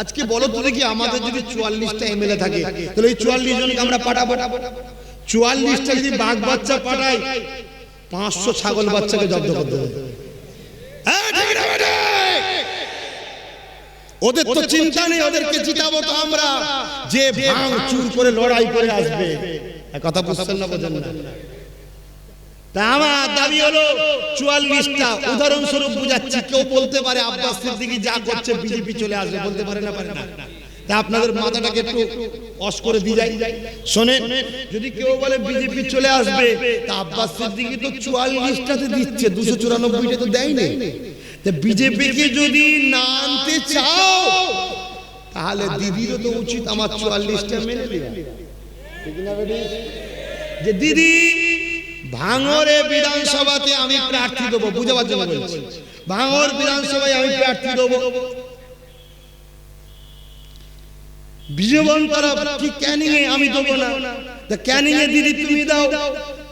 আজকে বলো তো দেখি আমাদের যদি চুয়াল্লিশটা এমএলএ থাকে তাহলে এই চুয়াল্লিশ জনকে আমরা পাঠাবো। চুয়াল্লিশটা যদি বাঘ বাচ্চা পাঠাই পাঁচশো ছাগল বাচ্চাকে জব্দ করতে হবে হ্যাঁ? ওদের তো চিন্তা নেই ওদেরকে জিতাবো তো আমরা। যে ভাঙ চুর করে লড়াই করে আসবে। কথা বুঝছেন না বোঝেন না। তা আমার দাবি হলো চুয়াল্লিশটা। উদাহরণস্বরূপ বুঝাচ্ছি কেউ বলতে পারে আব্বাস সিদ্দিকি যা করছে বিজেপি চলে আসবে বলতে পারে না পারে না। তা আপনাদের মাথাটাকে একটু অস করে দিয়ে যাই। শোনেন যদি কেউ বলে বিজেপি চলে আসবে তা আব্বাস সিদ্দিকি তো চুয়াল্লিশটাতে দিচ্ছে দুশো চুরানব্বইটা তো দেয়নি। তা বিজেপিকে যদি না আনতে চাও তাহলে দিদিরও তো উচিত আমার চুয়াল্লিশটা মেনে নেওয়া। ঠিক না যে দিদি ভাঙরে বিধানসভাতে আমি প্রার্থী দেবো বুঝাবার জন্য বলছি। ভাঙর বিধানসভায় আমি প্রার্থী দেবো। বিজয়বন তারা কি ক্যানিং এ আমি দেবো না? তা ক্যানিং এ দিদি তুমি দাও।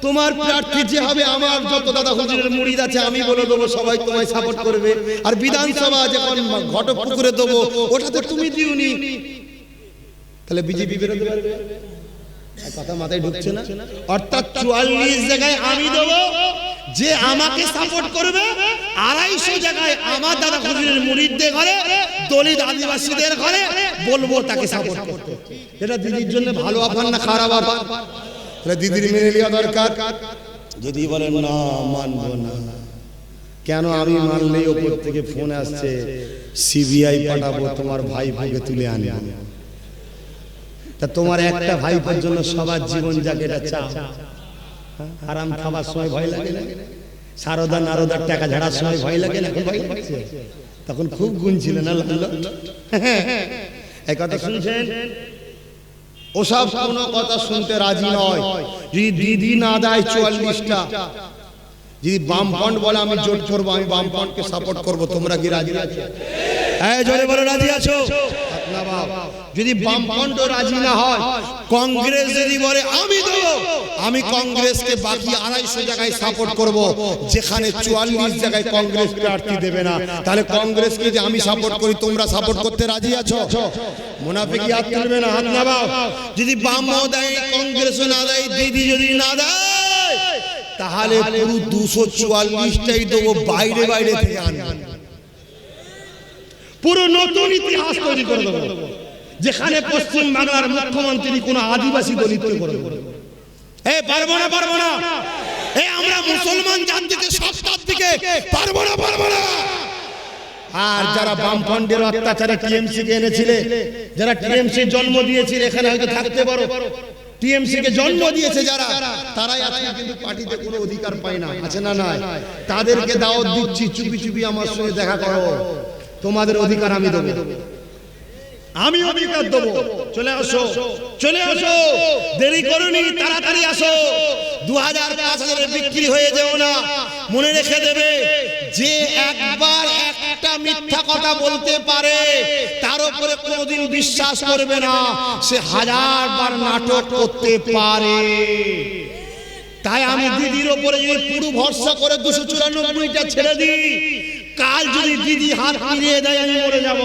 তোমার প্রার্থী যে হবে আমার যত দাদা হুজুরের মুড়িদ আছে আমি বলে দেবো সবাই তোমায় সাপোর্ট করবে। আর বিধানসভা যখন ঘটক পুকুরে দেবো ওটাতে তুমি দিওনি তাহলে বিজেপি বেরোতে পারবে কথা মাথায় ঢুকছে না? অর্থাৎ চুয়াল্লিশ জায়গায় আমি দেবো যে আমাকে সাপোর্ট করবে আড়াইশো জায়গায় আমার দাদা মুরিদদের ঘরে দলিত আদিবাসীদের ঘরে বলব তাকে সাপোর্ট করতে। এটা দিদির জন্য ভালো আফার না খারাপ আফার তাহলে দিদির মেনে নেওয়া দরকার। যদি বলেন না মানবো না। কেন আমি মানলেই ওপর থেকে ফোন আসছে সিবিআই পাঠাবো তোমার ভাই ভাইকে তুলে আনব। তা তোমার একটা ভাইপোর জন্য সবার জীবন যাকে? আরাম খাবার সময় ভয় লাগে না? সারদা নারদার টাকা ঝাড়ার সময় ভয় লাগে না? ভয় তখন খুব গুণ ছিল না লাল এই কথা শুনছেন? ওসব কোনো কথা শুনতে রাজি নয়। যদি দিদি না দেয় চুয়াল্লিশটা, যদি বামফ্রন্ট বলে আমি জোট করব, আমি বামফ্রন্টকে সাপোর্ট করব, তোমরা কি রাজি আছো? হ্যাঁ জোরে বলে, রাজি আছো? যদি বামফ্রন্ট রাজি না হয়, কংগ্রেস যদি বলে, আমি দেবো, আমি কংগ্রেসকে বাকি আড়াইশো জায়গায় সাপোর্ট করব। যেখানে চুয়াল্লিশ জায়গায় কংগ্রেস প্রার্থী দেবে না। তাহলে কংগ্রেসকে যে আমি সাপোর্ট করি, তোমরা সাপোর্ট করতে রাজি আছো? মুনাফিকি হাত তুলবে না, হাত নামাও। যদি বাম দেয় কংগ্রেসও না দেয়, দিদি যদি না দেয়, তাহলে পুরো দুশো চুয়াল্লিশটাই দেবো বাইরে বাইরে থেকে আনব। পুরো নতুন ইতিহাস তৈরি করে দেবো, যেখানে পশ্চিম বাংলার মুখ্যমন্ত্রী কোন আদিবাসী দলিত করে এ পারব না পারব না। এ আমরা মুসলমান জাতিকে সস্তার দিকে পারব না পারব না। আর যারা বামফ্রন্টের অত্যাচারে টিএমসি কে এনেছিলে, যারা টিএমসি জন্ম দিয়েছিল, এখানে হয়তো থাকতে পারো। টিএমসি কে জন্ম দিয়েছে যারা, তারাই আজকে কিন্তু পার্টিতে কোনো অধিকার পায় না, আছে না নাই? তাদেরকে দাওয়াত দিচ্ছি, চুপি চুপি আমার সঙ্গে দেখা করো। তোমাদের অধিকার আমি দেবো। আমি অধিকার দেবো। চলে আসো চলে আসো। দেরি করুনি, তাড়াতাড়ি আসো। দু হাজার পাঁচ বিক্রি হয়ে যেও না। মনে রেখে দেবে যে একবার একটা মিথ্যা কথা বলতে পারে, তার উপরে কোনোদিন বিশ্বাস করবে না। সে হাজার বার নাটক করতে পারে। তাই আমি দিদির ওপরে যদি পুরো ভরসা করে দুশো চুরানব্বইটা ছেড়ে দিই কাল যদি দিদি হাত ফিরিয়ে দেয়, আমি মরে যাব।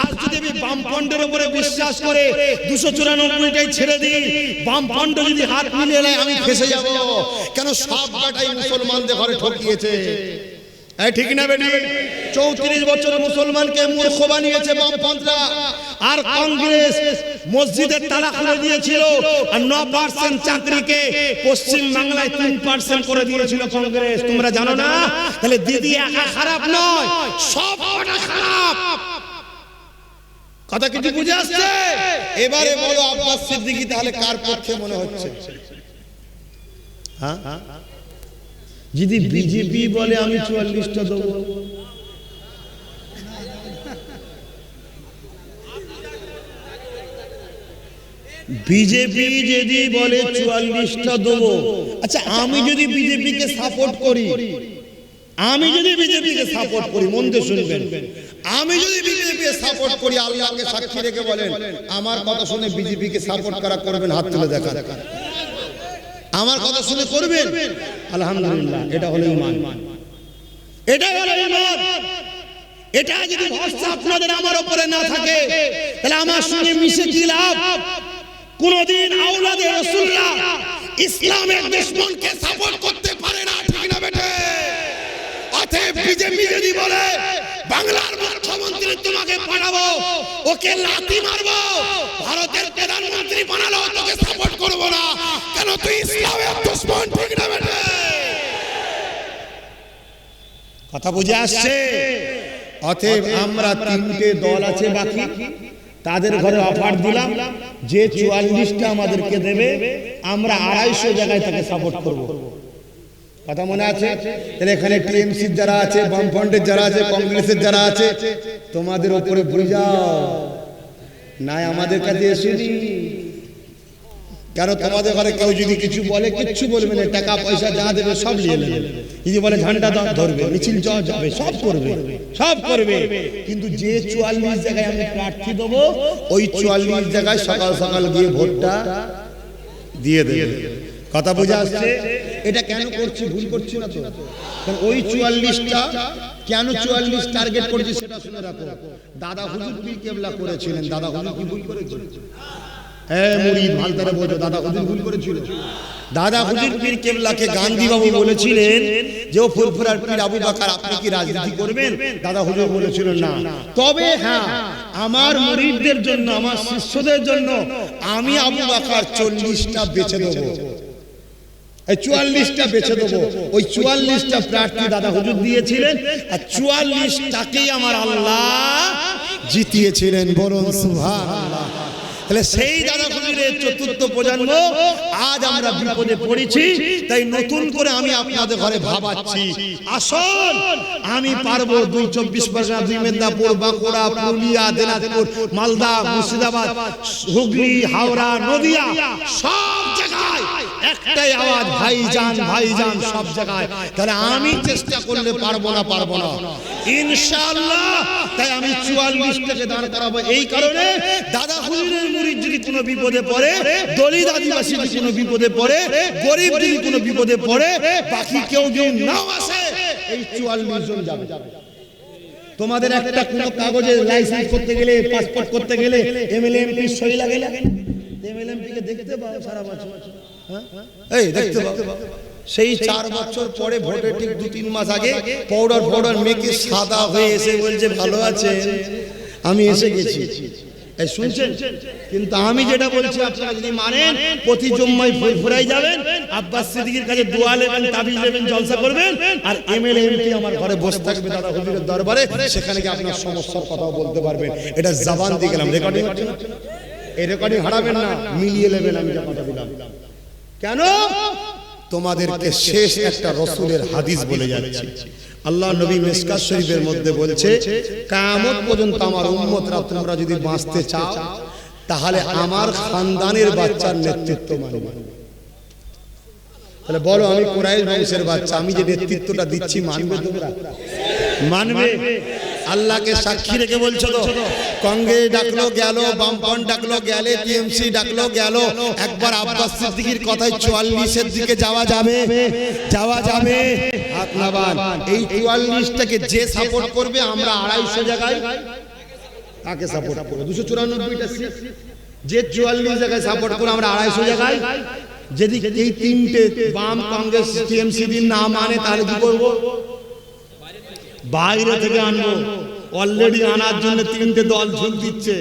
আর যদি আমি বামফ্রন্টের উপরে বিশ্বাস করে দুশো চুরানব্বইটাই ছেড়ে দিই, বামফ্রন্ট যদি হাত মিলিয়ে দেয় আমি ফেসে যাব। কেন সব কাটাই মুসলমানদের ঘরে ঠকিয়েছে? এই ঠিক না বেটি? চৌত্রিশ বছর মুসলমানকে মূর্খ বানিয়েছে বামপন্থরা। আর কংগ্রেস মসজিদের তালা খুলে দিয়েছিল আর ন পার্সেন্ট চাকরিকে পশ্চিম বাংলায় তিন পার্সেন্ট করে দিয়েছিল কংগ্রেস। তোমরা জানো না? তাহলে দিদি একা খারাপ নয়, সব খারাপ। কথা কিছু বুঝে আসছে? এবারে বলো আব্বাস সিদ্দিকী তাহলে কার পক্ষে মনে হচ্ছে? হ্যাঁ? যদি বিজেপি বলে আমি চুয়াল্লিশটা দেবো। বিজেপি যদি বলে চুয়াল্লিশটা দেবো। আচ্ছা আমি যদি বিজেপিকে সাপোর্ট করি আমি যদি বিজেপিকে সাপোর্ট করি মন দিয়ে শুনবেন। আমি যদি বিজেপিকে সাপোর্ট করি আল্লাহকে সাক্ষী রেখে বলেন আমার কথা শুনে বিজেপিকে সাপোর্ট করা করবেন হাত তুলে দেখা আমার কথা শুনে করবেন? আলহামদুলিল্লাহ এটা হলো ইমান এটা হলো ইমান এটা যদি ভরসা আপনাদের আমার উপরে না থাকে তাহলে আমার সঙ্গে মিশে কি লাভ? কোনদিন আওলাদে রাসূলুল্লাহ ইসলামের দুশমনকে সাপোর্ট করতে পারে না ঠিক না বেটে অতএব বিজেপি যদি বলে বাংলার মুখ্যমন্ত্রী তোমাকে পাঠাবো ওকে লাথি মারবো ভারতের প্রধানমন্ত্রী বানালো তোকে সাপোর্ট করব না। কেন তুই ইসলামের দুশমন ঠিক না বেটে? কথা বুঝে আসছে? অতএব আমরা তিনটে দল আছে বাকি। তাদের ঘরে অফার দিলাম। যে চুয়াল্লিশটা আমাদেরকে দেবে আমরা আড়াইশো জায়গায় তাকে সাপোর্ট করব। কথা মনে আছে? তাহলে এখানে টিএমসির যারা আছে বামফ্রন্টের যারা আছে, কংগ্রেসের যারা আছে, তোমাদের উপরে বুঝাও নাই আমাদের কাছে এসেনি। কেন তোমাদের ঘরে কেউ যদি কিছু বলে, কিচ্ছু বলবে না। টাকা, পয়সা যা দেবে, সব নিয়ে নেবে। যদি বলে ঝান্ডা দ- ধরবে, মিছিল জ- যাবে, সব করবে। সব করবে। কিন্তু যে চুয়াল্লিশ জায়গায় আমি প্রার্থী দেবো, ওই চুয়াল্লিশ জায়গায় সকাল সকাল গিয়ে ভোটটা দিয়ে দেবে। কথা বুঝে আসছে? এটা কেন করছি ভুল করছি না তো? কারণ ওই চুয়াল্লিশটা কেন চুয়াল্লিশ টার্গেট করছি সেটা শুনে রাখো। দাদা হুজুর পীর কেবলা করেছিলেন? দাদা হুজুর কি ভুল করেছিলেন? হ্যাঁ মুরিদ ভালতারে বোঝো দাদা হুজুর ভুল করেছিল। দাদা হুজুর পীর কেবলাকে গান্ধী বাবু বলেছিলেন যে ও ফুরফুরার পীর আবু বাকার আপনি কি রাজনীতি করবেন? দাদা হুজুর বলেছিলেন না। তবে হ্যাঁ আমার মুরিদদের জন্য আমার শিষ্যদের জন্য আমি আবু বাকার চল্লিশটা বেছে দেবো চুয়াল্লিশটা বেছে দেবো। ওই চুয়াল্লিশটা প্রার্থী দাদা হুজুর দিয়েছিলেন আর চুয়াল্লিশটাকেই আমার আল্লাহ জিতিয়েছিলেন বরং সুবহানাল্লাহ। তাহলে সেই দাদা হুজুরের চতুর্থ প্রজন্ম আজ আমরা বিপদে পড়েছি তাই নতুন করে আমি আপনাদের ঘরে ভাবাচ্ছি। আসল আমি পারব দুই চব্বিশ পরগনা দুই মেদিনীপুর বাঁকুড়া পুরুলিয়া দিনাজপুর মালদা মুর্শিদাবাদ হুগলি হাওড়া নদিয়া সব একটাই আওয়াজ, ভাইজান ভাইজান সব জায়গায়। তাহলে আমি চেষ্টা করলে পারব না পারব না। ইনশাআল্লাহ, তাই আমি চুয়াল্লিশটাকে দাঁড় করাবো। এই কারণে দাদা হুজুরের মুরিদ যদি কোনো বিপদে পড়ে, দলিত আদিবাসী যদি কোনো বিপদে পড়ে, গরিব যদি কোনো বিপদে পড়ে, বাকি কেউ যদি নাও আসে, এই চুয়াল্লিশ জন যাবে। তোমাদের একটা কোনো কাগজে লাইসেন্স করতে গেলে পাসপোর্ট করতে গেলে এমএলএ এমপি সই লাগে না? এমএলএ এমপি কে দেখতে পাও সারা বছর? এই, দেখতে সেই চার বছর পরে ভোটের ঠিক দু তিন মাস আগে পাউডার পাউডার মেখে সাদা হয়ে এসে বলছে, ভালো আছে আমি এসে গেছি। এই, শুনছেন? কিন্তু আমি যেটা বলছি, আপনারা যদি মানেন, প্রতি যাবেন, আব্বাস সিদ্দিকীর কাছে দোয়া তাবিজ জলসা করবেন, আর এমএলএ, এমপি আমার ঘরে বসে থাকবে দাদা হুজুরের দরবারে, সেখানে আপনার সমস্যার বলতে পারবেন। এটা জবান দিয়ে গেলাম রেকর্ডিং এই রেকর্ডিং হারাবেন না, মিলিয়ে নেবেন আমি কথা দিলাম কেন? তোমাদেরকে শেষ একটা রসুলের হাদিস বলে যাচ্ছি। আল্লাহ নবী মিসকাত শরীফের মধ্যে বলছে কায়ামত পর্যন্ত আমার উম্মতরা তোমরা যদি বাঁচতে চাও তাহলে আমার খানদানের বাচ্চার নেতৃত্ব মানবে। তাহলে বলো আমি কোরআন বংশের বাচ্চা আমি যে নেতৃত্বটা দিচ্ছি মানবে তোমরা? মানবে? আল্লাহকে সাক্ষী রেখে বলছো তো? কংগ্রেস ডাকলো গেল বামপন ডাকলো গেলে টিএমসি ডাকলো গেল। একবার আব্বাস সিদ্দিকীর কথায় চুয়াল্লিশের দিকে যাওয়া যাবে। যাওয়া যাবে। হাত নাবান এই চুয়াল্লিশটাকে যে সাপোর্ট করবে আমরা আড়াইশো জায়গায় তাকে সাপোর্ট করব? দুশো চুরানব্বইটা সিট যে চুয়াল্লিশ জায়গায় সাপোর্ট করব আমরা আড়াইশো জায়গায়। যদি এই তিনটে বাম কংগ্রেস টিএমসি দিন না মানে তাহলে কি করব? বাইরে থেকে আনব। অলরেডি আনার জন্য তিনটে দল ঝুঁক দিচ্ছে।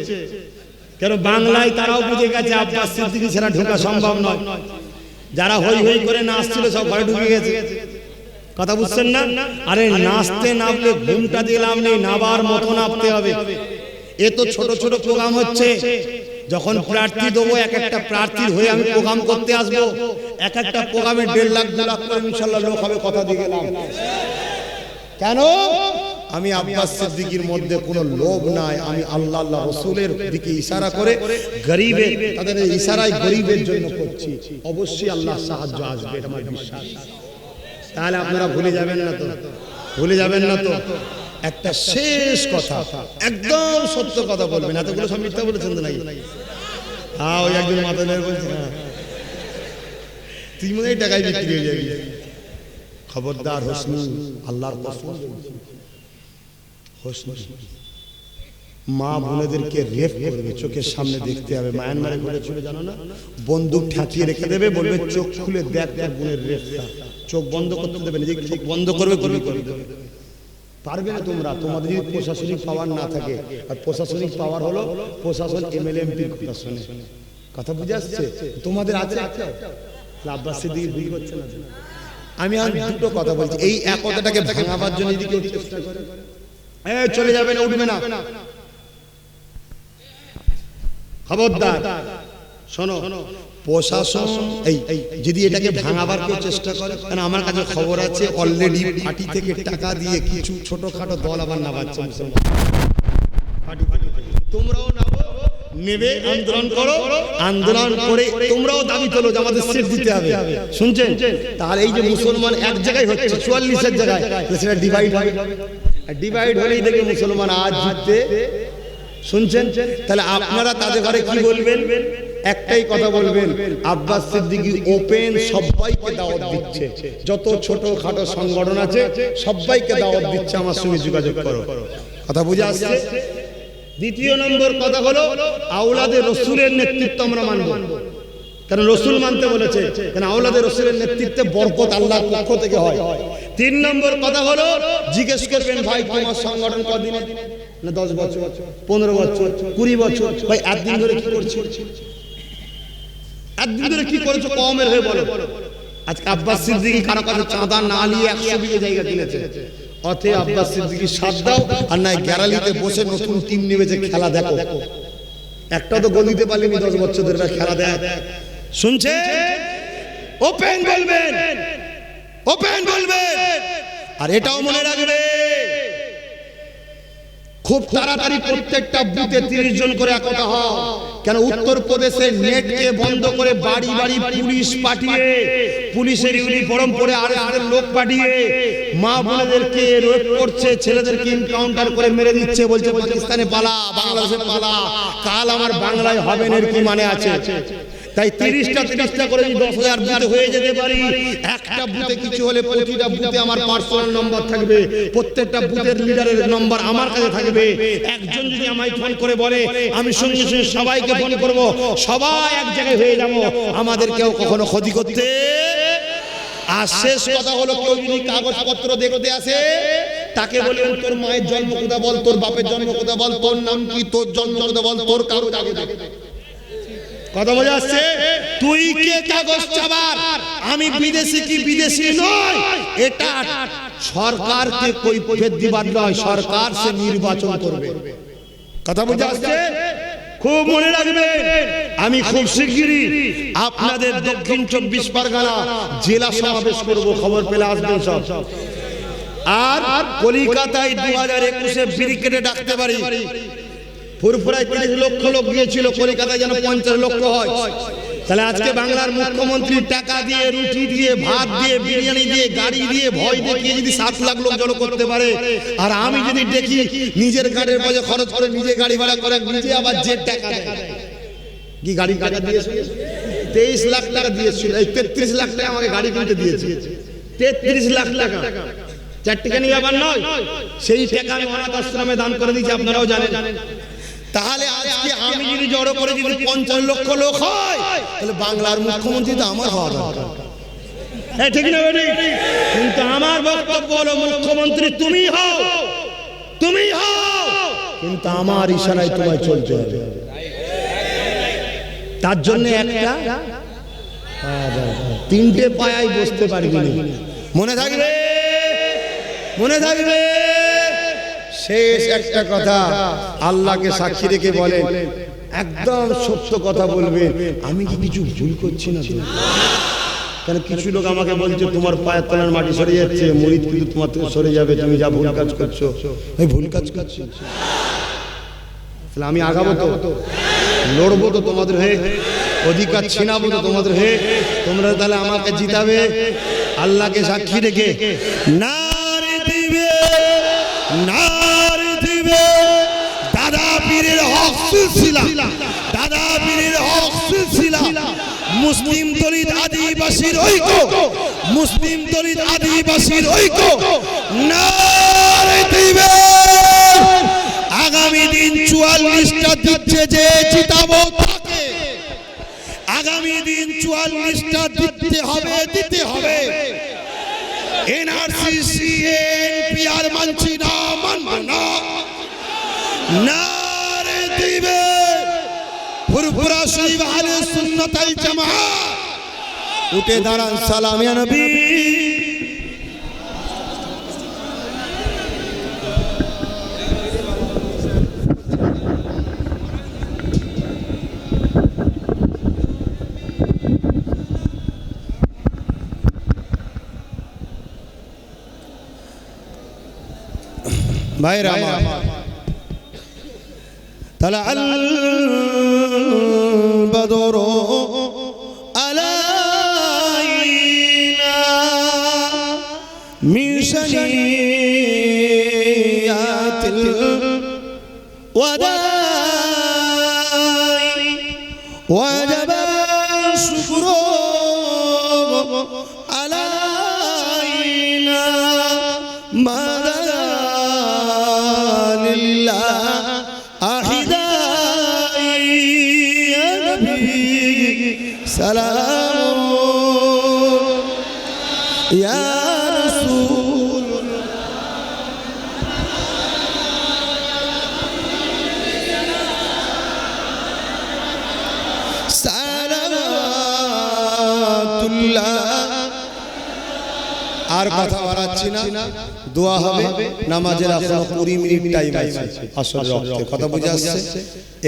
কেন বাংলায় তারাও বুঝে গেছে আব্বাস সিদ্দিকী ছাড়া ঢোকা সম্ভব নয়। যারা হই হই করে নাচছিল সব ঘরে ঢুকে গেছে। কথা বুঝছেন না? আরে নাচতে নামলে ঘুমটা দিলাম নেই, নাবার মতো নামতে হবে। এ তো ছোট ছোট প্রোগ্রাম হচ্ছে। যখন প্রার্থী দেবো, এক একটা প্রার্থীর হয়ে আমি প্রোগ্রাম করতে আসব। এক একটা প্রোগ্রামে দেড় লাখ, দু লাখ করে ইনশাল্লাহ লোক হবে, কথা দিয়ে গেলাম। কেন? আমি আব্বাস সিদ্দিকীর মধ্যে কোনো লোভ নাই। আমি আল্লাহ আল্লাহ রসুলের দিকে ইশারা করে গরিবের তাদের ইশারায় গরিবের জন্য করছি। অবশ্যই আল্লাহ সাহায্য আসবে আমার বিশ্বাস। তাহলে আপনারা ভুলে যাবেন না তো। ভুলে যাবেন না তো। একটা শেষ কথা, একদম সত্য কথা বলবেন। এতগুলো সব মিথ্যা বলেছেন তো নাকি? হ্যাঁ ওই একজন মাথা বলছে হ্যাঁ। তুই মনে হয় টাকায় বিক্রি হয়ে যাবি। খবরদার হোসনি, আল্লাহর মা বোনেদেরকে রেপ করবে, চোখের সামনে দেখতে হবে। মায়ানমারে ঘটেছিল জানো না? বন্দুক ঠাকিয়ে রেখে দেবে, বলবে চোখ খুলে দেখ তোর বোনের রেপ চোখ বন্ধ করতে দেবে নিজে চোখ বন্ধ করবে, গুলি করে দেবে। পারবে না তোমরা, তোমাদের যদি প্রশাসনিক পাওয়ার না থাকে। আর প্রশাসনিক পাওয়ার হলো, প্রশাসন এমএলএ এমপির কথা শোনে। কথা বুঝে আসছে? তোমাদের আছে আব্বাস সিদ্দিকি ভুল করছে না। আমি আর দুটো কথা বলছি। এই একতাটাকে ভাঙাবার জন্য যদি কেউ চেষ্টা করে এ চলে যাবে না উঠবে না। খবরদার শোনো প্রশাসন এই যদি এটাকে ভাঙাবার কেউ চেষ্টা করে কারণ আমার কাছে খবর আছে অলরেডি পার্টি থেকে টাকা দিয়ে কিছু ছোটখাটো দল আবার নামাচ্ছে। তোমরাও নেবে আন্দোলন করো আন্দোলন করে তোমরাও দাবি তোলো যে আমাদের সিট দিতে হবে। শুনছেন? তাহলে এই যে মুসলমান এক জায়গায় হচ্ছে চুয়াল্লিশের জায়গায়। সেটা ডিভাইড হবে। ডিভাইড হলেই দেখবে মুসলমান আজ জিততে। শুনছেন? তাহলে আপনারা তাদের ঘরে কি বলবেন? একটাই কথা বলবেন আব্বাস সিদ্দিকী ওপেন সবাইকে দাওয়াত দিচ্ছে। যত ছোট খাটো সংগঠন আছে সবাইকে দাওয়াত দিচ্ছে আমার সঙ্গে যোগাযোগ করো। কথা বুঝে আসছে? দ্বিতীয় নম্বর কথা হলো আওলাদের রসুলের নেতৃত্ব আমরা মানব। কারণ রসুল মানতে বলেছে? কারণ আওলাদের রসুলের নেতৃত্বে বরকত আল্লাহর পক্ষ থেকে হয়? তিন নম্বর কথা হলো, জিজ্ঞেস করবেন, ভাই, তোমার সংগঠন কদিন? না, দশ বছর, পনেরো বছর, কুড়ি বছর। ভাই একদিন ধরে কি করছ? একদিন ধরে কি করেছ? কমের হয়ে বলো। আজকে আব্বাস সিদ্দিকী কারও কাছে চাঁদা না নিয়ে একশো বিঘে জায়গা কিনেছে। অথে আব্বাস সিদ্দিকী সাত দাও আর নাই গ্যারালিতে বসে নতুন টিম নেমেছে খেলা দেখো। একটা তো গোল দিতে পারলেনি দশ বছর ধরে খেলা দেখ। শুনছে ওপেন বলবেন ওপেন বলবেন আর এটাও মনে রাখবে। খুব তাড়াতাড়ি প্রত্যেকটা বুথে তিরিশ জন করে একতা হও। কেন উত্তর প্রদেশে নেটকে বন্ধ করে বাড়ি বাড়ি পুলিশ পাঠিয়ে, পুলিশের ইউনিফর্ম পরে আরে আরে লোক পাঠিয়ে, মা বোনেদেরকে রেপ করছে, ছেলেদেরকে এনকাউন্টার করে মেরে দিচ্ছে, বলছে পাকিস্তানে পালা, বাংলাদেশে পালা। কাল আমার বাংলায় হবে না, এর কি মানে আছে? তাই তিরিশটা তিরিশটা করে দশ হাজার বুথে হয়ে যেতে পারি, একটা বুথে কিছু হলে প্রতিটা বুথে আমার পার্সোনাল নম্বর থাকবে, প্রত্যেকটা বুথের লিডারের নম্বর আমার কাছে থাকবে। একজন যদি আমায় ফোন করে বলে, আমি সঙ্গে সঙ্গে সবাইকে ফোন করব, সবাই এক জায়গায় হয়ে যাব, আমাদের কেউ কখনো ক্ষতি করতে আর শেষ কথা হলো কেউ যদি কাগজপত্র দেখতে আসে, তাকে বলবেন তোর মায়ের জন্ম কোথা বল, তোর বাপের জন্ম কোথা বল, তোর নাম কি, তোর জন্ম কোথা বল, তোর কাগজ। আগে দেখ কথা বোঝা যাচ্ছে তুই কে কাগজ চাবার? আমি বিদেশি কি বিদেশি নয়? এটা সরকারকে কৈফিয়ত দিবার নয়, সরকার সে নির্বাচন করবে। কথা বোঝা যাচ্ছে খুব মনে রাখবেন আমি খুব শিগগিরই আপনাদের দক্ষিণ চব্বিশ পরগনা জেলা সমাবেশ করব। খবর পেলে আসবেন সব। আর কলিকাতায় দু হাজার একুশে ব্রিকেটে ডাকতে পারি। ফুরফুরায় তিরিশ লক্ষ লোক গিয়েছিল, কলকাতায় যেন পঞ্চাশ লক্ষ হয়। তাহলে আজকে বাংলার মুখ্যমন্ত্রী টাকা দিয়ে, রুটি দিয়ে, ভাত দিয়ে, বিরিয়ানি দিয়ে, গাড়ি দিয়ে, ভয় দেখিয়ে যদি সাত লাখ লোক জড়ো করতে পারে, আর আমি যদি দেখি নিজের গাড়ির পয়সা খরচ করে নিজে গাড়ি ভাড়া করে নিজে আবার যে টাকা কি গাড়ি টাকা দিয়েছে তেইশ লাখ টাকা দিয়েছিল এই তেত্রিশ লাখ টাকা আমাকে গাড়ি কিনতে দিয়েছে। তেত্রিশ লাখ টাকা। চারটিখানি ব্যাপার নয়। সেই টাকা আমি অনাথ আশ্রমে দান করে দিয়েছি, আপনারাও জানেন। তাহলে আজকে আমি যদি জড়ো করে যদি পঞ্চাশ লক্ষ লোক হয় তাহলে বাংলার মুখ্যমন্ত্রী তো আমার হওয়া দরকার। হ্যাঁ ঠিক না কিন্তু আমার বক্তব্য হলো মুখ্যমন্ত্রী তুমি হও তুমি হও কিন্তু আমার ইশারায় তোমায় চলতে হবে। তার জন্য একটা তিনটে পায়াই বসতে পারবি মনে থাকবে? মনে থাকবে? শেষ একটা কথা। আল্লাহকে সাক্ষী রেখে বলেন, একদম সত্য কথা বলবেন। আমি কি কিছু ভুল করছি না? কেন কিছু লোক আমাকে বলছে, তোমার পায়ের তলার মাটি সরে যাচ্ছে মরিদ কিন্তু তোমার থেকে সরে যাবে, তুমি যা ভুল কাজ করছ। আমি ভুল কাজ করছি। তাহলে আমি আগাবো তো? লড়বো তো তোমাদের হয়ে? অধিকার ছিনাবো তো তোমাদের হয়ে? তোমরা তাহলে আমাকে জিতাবে? আল্লাহকে সাক্ষী রেখে? নারে দিবে, নারে দাদা পীরের হক সিলসিলা। মুসলিম দলিত আদিবাসীর ঐক্য। মুসলিম দলিত আদিবাসীর ঐক্য। নারে দিবে। চুয়াল্লিশটা দিচ্ছে যে তাকে। আগামী দিন চুয়াল্লিশটা দিতে হবে দিতে হবে। এনআরসি সিএনপি আর মানছি না, মানব না। দিবে বোরা শরীফ আলে সুন্নতাল জামাআ উঠে দাঁড়ান সালাম ইয়া নবী ভাইরা তাহলে আল্লাহ وجب আর কথা বাড়াচ্ছি না। দোয়া হবে নামাজের এখনও কুড়ি মিনিট টাইম আছে। আসর রক্তে। কথা বুঝে আসছে?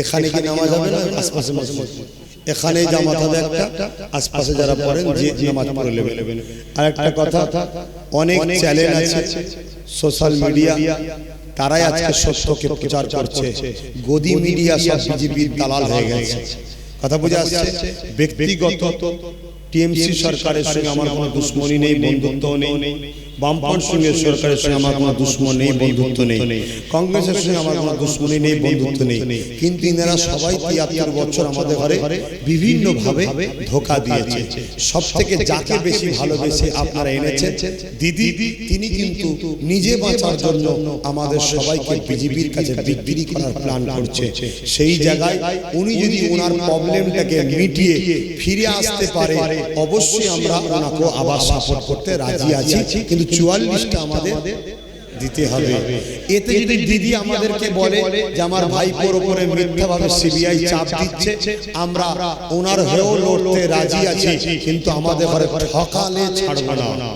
এখানে কি নামাজ হবে না? আশপাশে মসজিদ। এখানেই জামাত হবে একটা। আশপাশে যারা পড়েন, যে নামাজ পড়ে নেবেন। আর একটা কথা, অনেক চ্যানেল আছে সোশ্যাল মিডিয়া তারাই আজকে সত্যকে প্রচার করছে। গদি মিডিয়া সব বিজেপির দালাল হয়ে গেছে। কথা বুঝে আসছে? ব্যক্তিগত টিএমসি সরকারের সঙ্গে আমার কোনো দুশ্মনী নেই বন্ধুত্ব নেই। বামপন্থ সঙ্গে সরকারের সঙ্গে আমার কোনো দুশ্মন নেই বন্ধুত্ব নেই। কংগ্রেসের সঙ্গে আমার কোনো দুশ্মনী নেই বন্ধুত্ব নেই। কিন্তু ইনারা সবাই তিয়াত্তর বছর আমাদের ঘরে বিভিন্ন ভাবে ধোকা দিয়েছে। সব থেকে যাকে বেশি ভালোবেসে আপনারা এনেছেন দিদি তিনি কিন্তু নিজে বাঁচার জন্য আমাদের সবাইকে বিজেপির কাছে বিক্রি করার প্ল্যান করছে। সেই জায়গায় উনি যদি ওনার প্রবলেমটাকে মিটিয়ে ফিরে আসতে পারে অবশ্যই আমরা ওনাকে আবার সাপোর্ট করতে রাজি। আছি কিন্তু চুয়াল্লিশটা আমাদের দিতে হবে। এতে যদি দিদি আমাদেরকে বলে যে আমার ভাইপোর উপরে মিথ্যাভাবে সিবিআই চাপ দিচ্ছে আমরা ওনার হয়েও লড়তে রাজি আছি কিন্তু আমাদের ঘরে ঠকালে ছাড়বো না।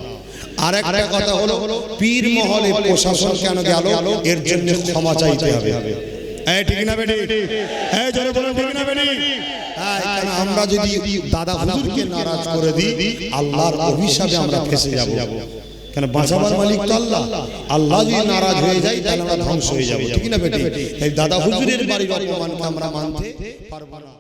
আর একটা কথা হলো পীর মহলে প্রশাসন কেন গেল? এর জন্য ক্ষমা চাইতে হবে। ঠিক না বেটি? এই জোরে বলুন ঠিক না বেটি? আমরা যদি দাদা হুজুরকে নারাজ করে দিই আল্লাহর অভিশাপে আমরা ফেসে যাব। কেন বাঁচাবার মালিক তো আল্লাহ। আল্লাহ। যদি নারাজ হয়ে যায় তাহলে আমরা ধ্বংস হয়ে যাব। ঠিক না বেটি তাই দাদা হুজুরের বাড়ির বাড়ি আমরা মানতে পারব না।